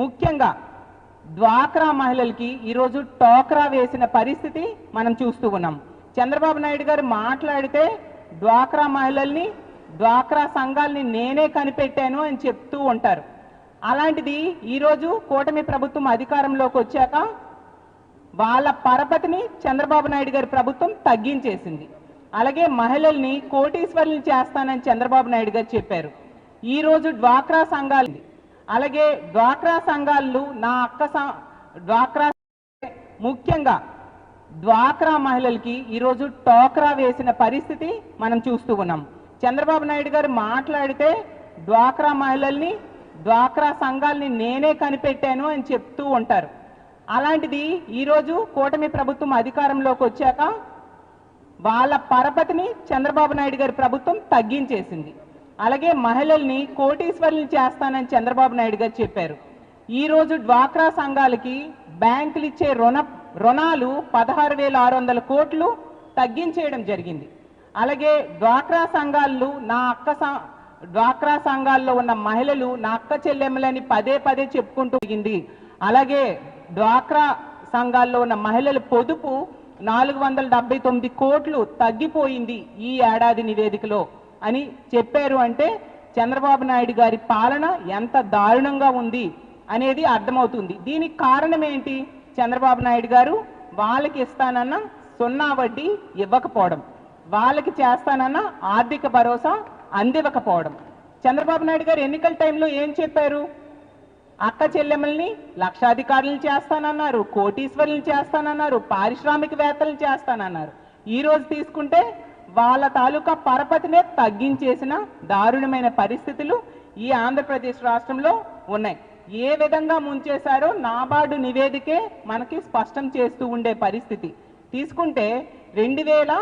ముఖ్యంగా డ్వాక్రా మహిళలకి ఈరోజు టోక్రా వేసిన పరిస్థితి మనం చూస్తూ ఉన్నాం. చంద్రబాబు నాయుడు గారు మాట్లాడితే డ్వాక్రా మహిళల్ని డ్వాక్రా సంఘాలని నేనే కనిపెట్టాను అని చెప్తూ ఉంటారు. అలాంటిది ఈరోజు కూటమి ప్రభుత్వం అధికారంలోకి వచ్చాక వాళ్ళ పరపతిని చంద్రబాబు నాయుడు గారి ప్రభుత్వం తగ్గించేసింది. అలాగే మహిళల్ని కోటీశ్వరులు చేస్తానని చంద్రబాబు నాయుడు గారు చెప్పారు. ఈ రోజు డ్వాక్రా సంఘాలు అలాగే డ్వాక్రా సంఘాలు నా అక్క డ్వాక్రా ముఖ్యంగా డ్వాక్రా మహిళలకి ఈరోజు టోక్రా వేసిన పరిస్థితి మనం చూస్తూ ఉన్నాం. చంద్రబాబు నాయుడు గారు మాట్లాడితే డ్వాక్రా మహిళల్ని డ్వాక్రా సంఘాలని నేనే కనిపెట్టాను అని చెప్తూ ఉంటారు. అలాంటిది ఈరోజు కూటమి ప్రభుత్వం అధికారంలోకి వచ్చాక వాళ్ళ పరపతిని చంద్రబాబు నాయుడు గారి ప్రభుత్వం తగ్గించేసింది. అలాగే మహిళల్ని కోటీశ్వరులు చేస్తానని చంద్రబాబు నాయుడు గారు చెప్పారు. ఈరోజు డ్వాక్రా సంఘాలకి బ్యాంకులు ఇచ్చే రుణ రుణాలు పదహారు వేల ఆరు వందల కోట్లు తగ్గించేయడం జరిగింది. అలాగే డ్వాక్రా సంఘాలు నా అక్క సం- డ్వాక్రా సంఘాల్లో ఉన్న మహిళలు నా అక్క చెల్లెమ్మలని పదే పదే చెప్పుకుంటూ జరిగింది. అలాగే డ్వాక్రా సంఘాల్లో ఉన్న మహిళల పొదుపు నాలుగు వందల డెబ్బై తొమ్మిది కోట్లు తగ్గిపోయింది ఈ ఏడాది నివేదికలో. అని చెప్పారు అంటే చంద్రబాబు నాయుడు గారి పాలన ఎంత దారుణంగా ఉంది అనేది అర్థమవుతుంది. దీనికి కారణం ఏంటి? చంద్రబాబు నాయుడు గారు వాళ్ళకి ఇస్తానన్న సున్నా వడ్డీ ఇవ్వకపోవడం వాళ్ళకి చేస్తానన్న ఆర్థిక భరోసా అందివ్వకపోవడం. చంద్రబాబు నాయుడు గారు ఎన్నికల టైంలో ఏం చెప్పారు? అక్క చెల్లెమ్మల్ని లక్షాధికారులను చేస్తానన్నారు కోటీశ్వరులను చేస్తానన్నారు పారిశ్రామికవేత్తలను చేస్తానన్నారు. ఈ రోజు తీసుకుంటే వాళ్ళ తాలూకా పరపతినే తగ్గించేసిన దారుణమైన పరిస్థితులు ఈ ఆంధ్రప్రదేశ్ రాష్ట్రంలో ఉన్నాయి. ఏ విధంగా ముంచేశారో నాబార్డు నివేదికే మనకి స్పష్టం చేస్తూ ఉండే పరిస్థితి. తీసుకుంటే రెండు వేల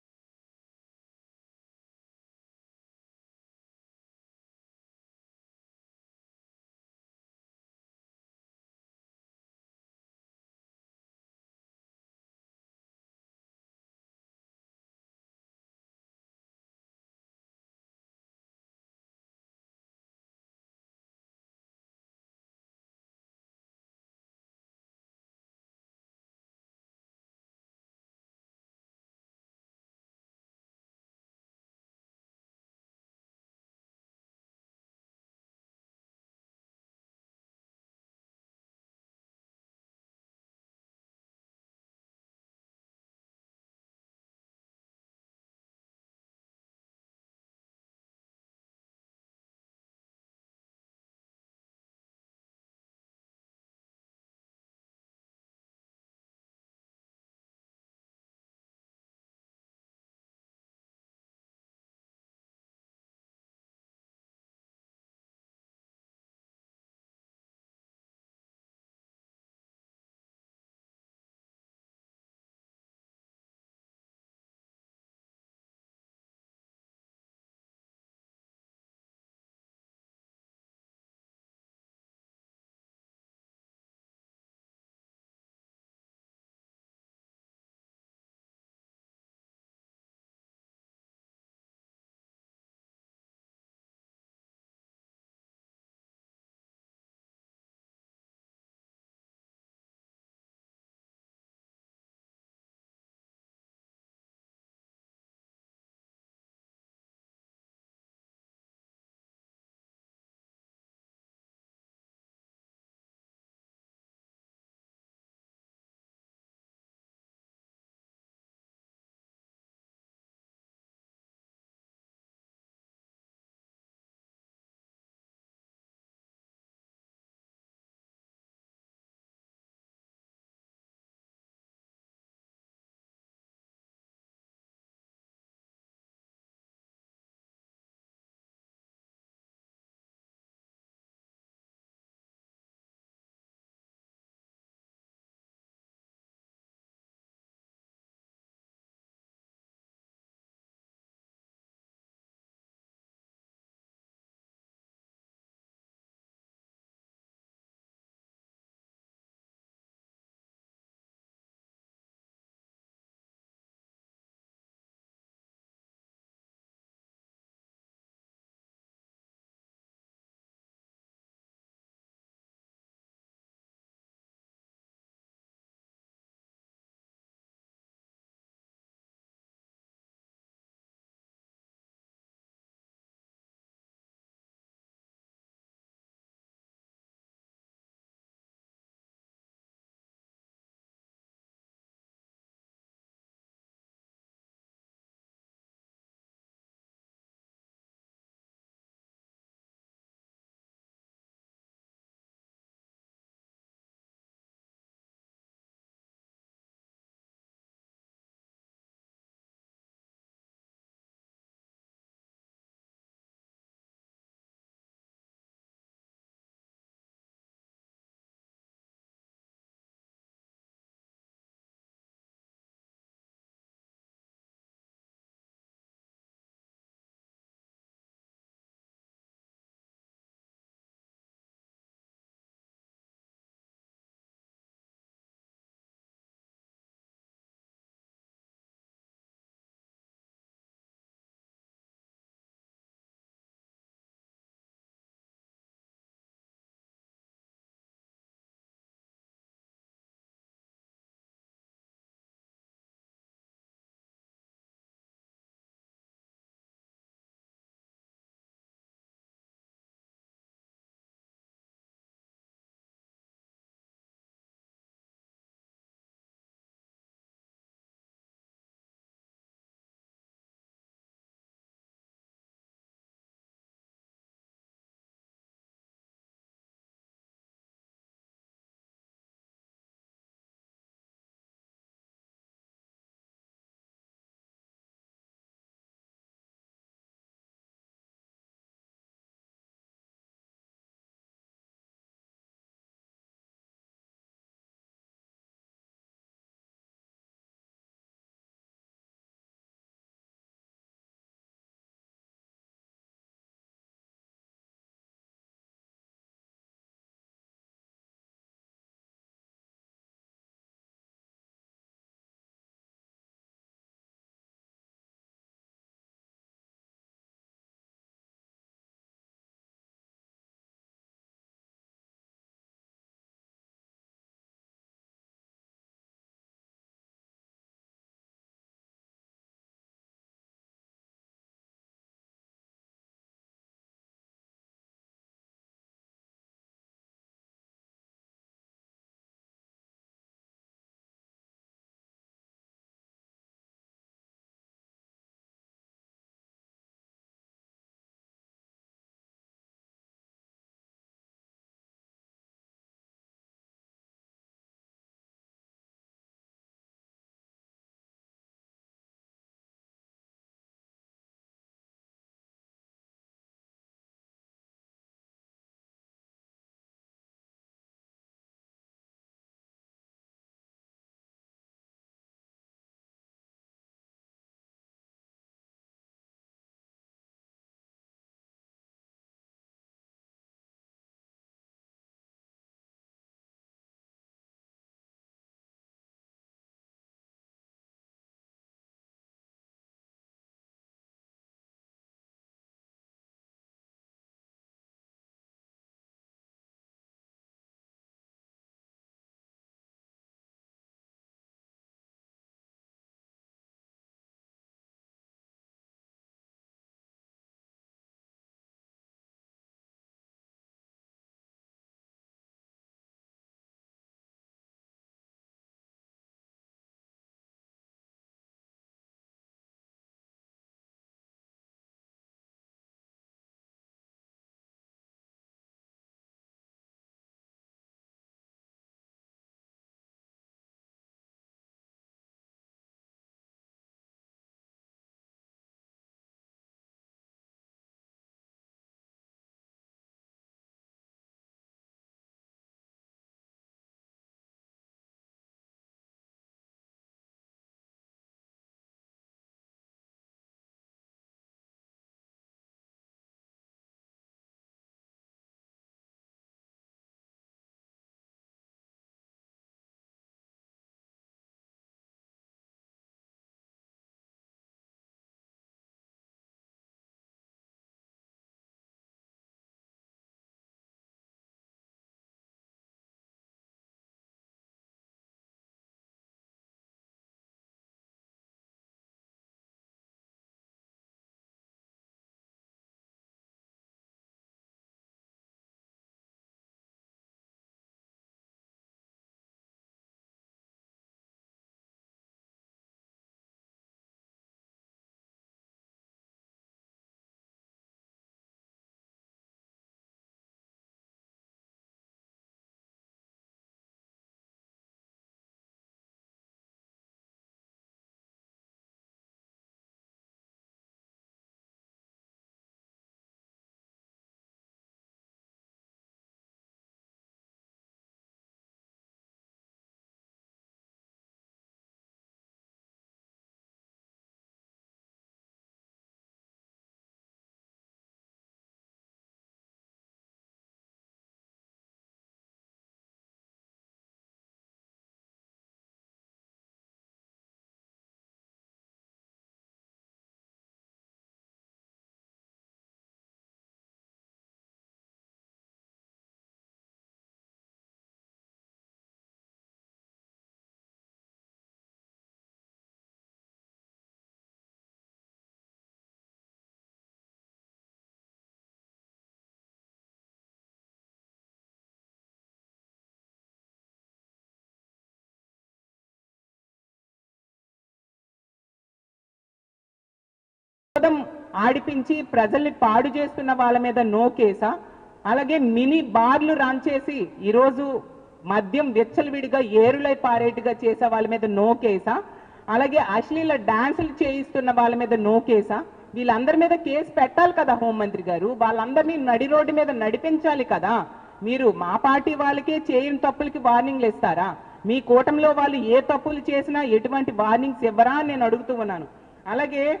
ఆడిపించి ప్రజల్ని పాడు చేస్తున్న వాళ్ళ మీద నో కేసా అలాగే మినీ బార్లు రన్ చేసి ఈరోజు మద్యం విచ్చలవిడిగా ఏరులై పారేటుగా చేసే వాళ్ళ మీద నో కేసా అలాగే అశ్లీల డాన్సులు చేయిస్తున్న వాళ్ళ మీద నో కేసా వీళ్ళందరి మీద కేసు పెట్టాలి కదా హోంమంత్రి గారు. వాళ్ళందరినీ నడి రోడ్డు మీద నడిపించాలి కదా. మీరు మా పార్టీ వాళ్ళకే చేయని తప్పులకి వార్నింగ్లు ఇస్తారా? మీ కూటమిలో వాళ్ళు ఏ తప్పులు చేసినా ఎటువంటి వార్నింగ్స్ ఇవ్వరా నేను అడుగుతూ ఉన్నాను. అలాగే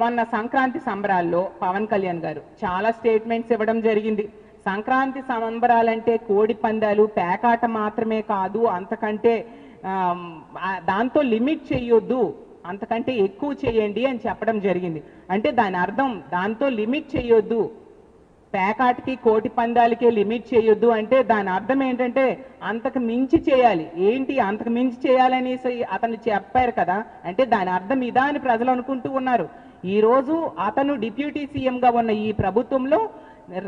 మొన్న సంక్రాంతి సంబరాల్లో పవన్ కళ్యాణ్ గారు చాలా స్టేట్మెంట్స్ ఇవ్వడం జరిగింది. సంక్రాంతి సంబరాలంటే కోడి పందాలు పేకాట మాత్రమే కాదు అంతకంటే దాంతో లిమిట్ చేయొద్దు అంతకంటే ఎక్కువ చేయండి అని చెప్పడం జరిగింది. అంటే దాని అర్థం దాంతో లిమిట్ చేయొద్దు పేకాటికి కోటి పందాలకే లిమిట్ చేయొద్దు అంటే దాని అర్థం ఏంటంటే అంతకు మించి చేయాలి. ఏంటి అంతకు మించి చేయాలనేసి అతను చెప్పారు కదా అంటే దాని అర్థం ఇదా అని ప్రజలు అనుకుంటూ ఉన్నారు. ఈరోజు అతను డిప్యూటీ సీఎంగా ఉన్న ఈ ప్రభుత్వంలో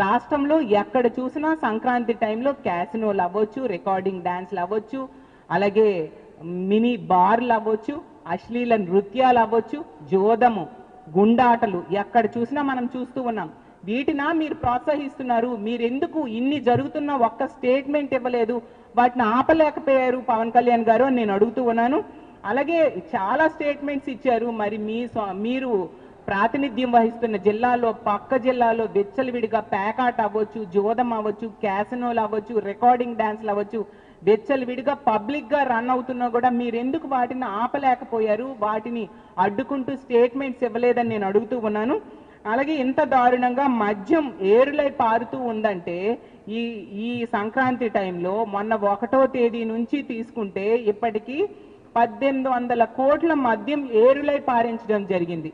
రాష్ట్రంలో ఎక్కడ చూసినా సంక్రాంతి టైంలో క్యాసినోలు అవ్వచ్చు రికార్డింగ్ డ్యాన్స్లు అవ్వచ్చు అలాగే మినీ బార్లు అవ్వచ్చు అశ్లీల నృత్యాలు అవ్వచ్చు జోదము గుండాటలు ఎక్కడ చూసినా మనం చూస్తూ ఉన్నాం. వీటినా మీరు ప్రోత్సహిస్తున్నారు. మీరు ఎందుకు ఇన్ని జరుగుతున్న ఒక్క స్టేట్మెంట్ ఇవ్వలేదు? వాటిని ఆపలేకపోయారు పవన్ కళ్యాణ్ గారు అని నేను అడుగుతూ ఉన్నాను. అలాగే చాలా స్టేట్మెంట్స్ ఇచ్చారు. మరి మీ మీరు ప్రాతినిధ్యం వహిస్తున్న జిల్లాలో పక్క జిల్లాలో విచ్చలవిడిగా ప్యాకాట్ అవ్వచ్చు జోదం అవ్వచ్చు క్యాసినోలు అవ్వచ్చు రికార్డింగ్ డ్యాన్స్లు అవ్వచ్చు విచ్చలవిడిగా పబ్లిక్గా రన్ అవుతున్నా కూడా మీరు ఎందుకు వాటిని ఆపలేకపోయారు? వాటిని అడ్డుకుంటూ స్టేట్మెంట్స్ ఇవ్వలేదని నేను అడుగుతూ ఉన్నాను. అలాగే ఇంత దారుణంగా మద్యం ఏరులై పారుతూ ఉందంటే ఈ ఈ సంక్రాంతి టైంలో మొన్న ఒకటో తేదీ నుంచి తీసుకుంటే ఇప్పటికీ పద్దెనిమిది వందల కోట్ల మద్యం ఏరులై పారించడం జరిగింది.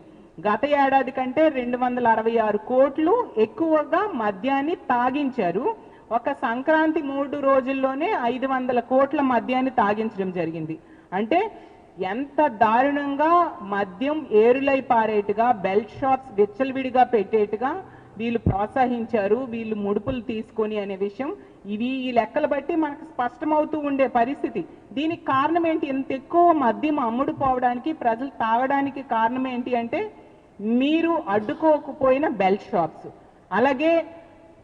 గత ఏడాది కంటే రెండు వందల అరవై ఆరు కోట్లు ఎక్కువగా మద్యాన్ని తాగించారు. ఒక సంక్రాంతి మూడు రోజుల్లోనే ఐదు వందల కోట్ల మద్యాన్ని తాగించడం జరిగింది. అంటే ఎంత దారుణంగా మద్యం ఏరులై పారేట్టుగా బెల్ట్ షాప్స్ విచ్చలవిడిగా పెట్టేట్టుగా వీళ్ళు ప్రోత్సహించారు వీళ్ళు ముడుపులు తీసుకొని అనే విషయం ఇవి ఈ లెక్కలు బట్టి మనకు స్పష్టమవుతూ ఉండే పరిస్థితి. దీనికి కారణం ఏంటి ఇంత ఎక్కువ మద్యం అమ్ముడుపోవడానికి ప్రజలు తాగడానికి కారణం ఏంటి అంటే మీరు అడ్డుకోకపోయిన బెల్ట్ షాప్స్ అలాగే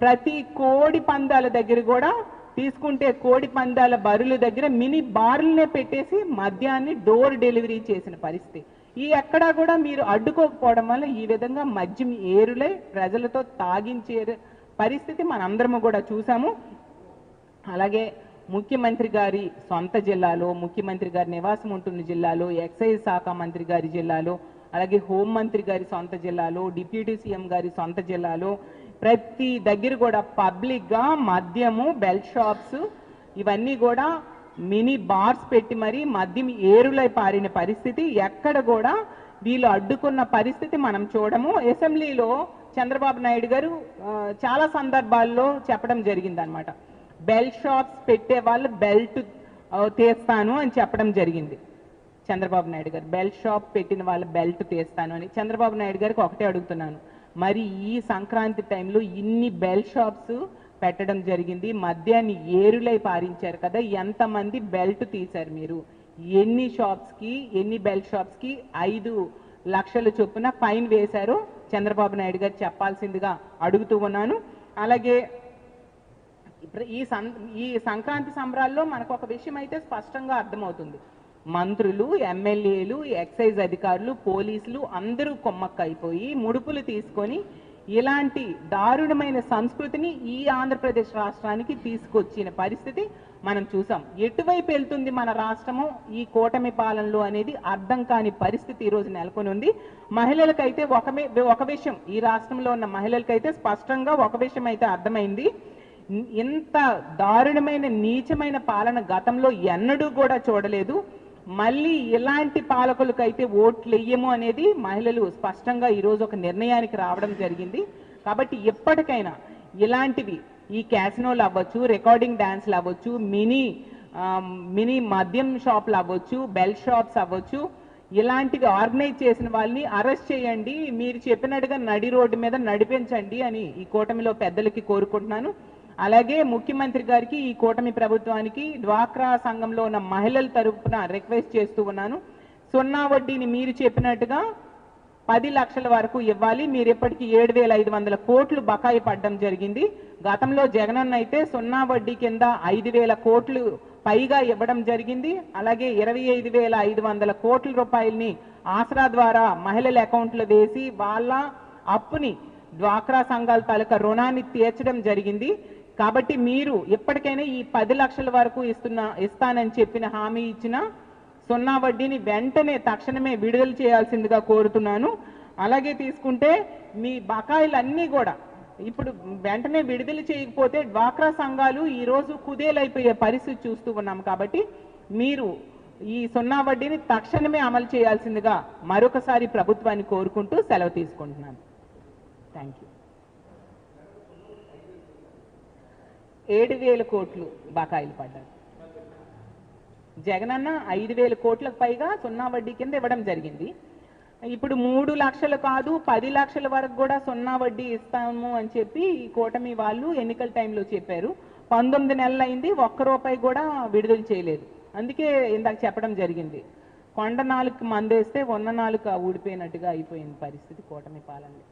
ప్రతి కోడి పందాల దగ్గర కూడా తీసుకుంటే కోడి పందాల బరుల దగ్గర మినీ బార్లనే పెట్టేసి మద్యాన్ని డోర్ డెలివరీ చేసిన పరిస్థితి. ఈ ఎక్కడా కూడా మీరు అడ్డుకోకపోవడం వల్ల ఈ విధంగా మద్యం ఏరులై ప్రజలతో తాగించే పరిస్థితి మనందరము కూడా చూసాము. అలాగే ముఖ్యమంత్రి గారి సొంత జిల్లాలో ముఖ్యమంత్రి గారి నివాసం ఉంటున్న జిల్లాలో ఎక్సైజ్ శాఖ మంత్రి గారి జిల్లాలో అలాగే హోంమంత్రి గారి సొంత జిల్లాలో డిప్యూటీ సీఎం గారి సొంత జిల్లాలో ప్రతి దగ్గర కూడా పబ్లిక్గా మద్యము బెల్ట్ షాప్స్ ఇవన్నీ కూడా మినీ బార్స్ పెట్టి మరీ మద్యం ఏరులై పారిన పరిస్థితి. ఎక్కడ కూడా వీళ్ళు అడ్డుకున్న పరిస్థితి మనం చూడము. అసెంబ్లీలో చంద్రబాబు నాయుడు గారు చాలా సందర్భాల్లో చెప్పడం జరిగిందనమాట బెల్ట్ షాప్స్ పెట్టే వాళ్ళు బెల్ట్ తీస్తాను అని చెప్పడం జరిగింది. చంద్రబాబు నాయుడు గారు బెల్ట్ షాప్ పెట్టిన వాళ్ళ బెల్ట్ తీస్తాను అని. చంద్రబాబు నాయుడు గారికి ఒకటే అడుగుతున్నాను. మరి ఈ సంక్రాంతి టైంలో ఇన్ని బెల్ట్ షాప్స్ పెట్టడం జరిగింది. మద్యాన్ని ఏరులై పారించారు కదా ఎంతమంది బెల్ట్ తీశారు మీరు? ఎన్ని షాప్స్కి ఎన్ని బెల్ట్ షాప్స్కి ఐదు లక్షల చొప్పున ఫైన్ వేశారు చంద్రబాబు నాయుడు గారు చెప్పాల్సిందిగా అడుగుతూ ఉన్నాను. అలాగే ఈ సం ఈ సంక్రాంతి సంబరాల్లో మనకు ఒక విషయం అయితే స్పష్టంగా అర్థమవుతుంది. మంత్రులు ఎమ్మెల్యేలు ఎక్సైజ్ అధికారులు పోలీసులు అందరూ కొమ్మక్కైపోయి ముడుపులు తీసుకొని ఇలాంటి దారుణమైన సంస్కృతిని ఈ ఆంధ్రప్రదేశ్ రాష్ట్రానికి తీసుకొచ్చిన పరిస్థితి మనం చూసాం. ఎటువైపు వెళ్తుంది మన రాష్ట్రము? ఈ కూటమి పాలనలో అనేది అర్థం కాని పరిస్థితి ఈ రోజు నెలకొని ఉంది మహిళలకైతే ఒకమే ఒక విషయం ఈ రాష్ట్రంలో ఉన్న మహిళలకైతే స్పష్టంగా ఒక విషయం అయితే అర్థమైంది. ఇంత దారుణమైన నీచమైన పాలన గతంలో ఎన్నడూ కూడా చూడలేదు. మళ్ళీ ఇలాంటి పాలకులకైతే ఓట్లు వెయ్యము అనేది మహిళలు స్పష్టంగా ఈరోజు ఒక నిర్ణయానికి రావడం జరిగింది. కాబట్టి ఎప్పటికైనా ఇలాంటివి ఈ క్యాసినోలు అవ్వచ్చు రికార్డింగ్ డాన్స్లు అవ్వచ్చు మినీ మినీ మద్యం షాప్లు అవ్వచ్చు బెల్ షాప్స్ అవ్వచ్చు ఇలాంటివి ఆర్గనైజ్ చేసిన వాళ్ళని అరెస్ట్ చేయండి. మీరు చెప్పినట్టుగా నడి రోడ్డు మీద నడిపించండి అని ఈ కూటమిలో పెద్దలకి కోరుకుంటున్నాను. అలాగే ముఖ్యమంత్రి గారికి ఈ కూటమి ప్రభుత్వానికి డ్వాక్రా సంఘంలో ఉన్న మహిళల తరపున రిక్వెస్ట్ చేస్తూ ఉన్నాను. సున్నా వడ్డీని మీరు చెప్పినట్టుగా పది లక్షల వరకు ఇవ్వాలి. మీరు ఇప్పటికీ ఏడు వేల ఐదు వందల కోట్లు బకాయి పడడం జరిగింది. గతంలో జగనన్న అయితే సున్నా వడ్డీ కింద ఐదు వేల కోట్లు పైగా ఇవ్వడం జరిగింది. అలాగే ఇరవై ఐదు వేల ఐదు వందల కోట్ల రూపాయలని ఆసరా ద్వారా మహిళల అకౌంట్లో వేసి వాళ్ళ అప్పుని డ్వాక్రా సంఘాల తాలూకా రుణాన్ని తీర్చడం జరిగింది. కాబట్టి మీరు ఎప్పటికైనా ఈ పది లక్షల వరకు ఇస్తున్న ఇస్తానని చెప్పిన హామీ ఇచ్చిన సున్నా వడ్డీని వెంటనే తక్షణమే విడుదల చేయాల్సిందిగా కోరుతున్నాను. అలాగే తీసుకుంటే మీ బకాయిలన్నీ కూడా ఇప్పుడు వెంటనే విడుదల చేయకపోతే డ్వాక్రా సంఘాలు ఈరోజు కుదేలైపోయే పరిస్థితి చూస్తూ ఉన్నాం కాబట్టి మీరు ఈ సున్నా వడ్డీని తక్షణమే అమలు చేయాల్సిందిగా మరొకసారి ప్రభుత్వాన్ని కోరుకుంటూ సెలవు తీసుకుంటున్నాను. థ్యాంక్ యూ ఏడు వేల కోట్లు బకాయిలు పడ్డారు జగనన్న ఐదు వేల కోట్లకు పైగా సున్నా వడ్డీ కింద ఇవ్వడం జరిగింది. ఇప్పుడు మూడు లక్షలు కాదు పది లక్షల వరకు కూడా సున్నా వడ్డీ ఇస్తాము అని చెప్పి ఈ కూటమి వాళ్ళు ఎన్నికల టైంలో చెప్పారు. పంతొమ్మిది నెలలు అయింది ఒక్క రూపాయి కూడా విడుదల చేయలేదు. అందుకే ఇందాక చెప్పడం జరిగింది. కొండ నాలుగు మందేస్తే ఉన్న నాలుగు ఊడిపోయినట్టుగా అయిపోయింది పరిస్థితి కూటమి పాలనలో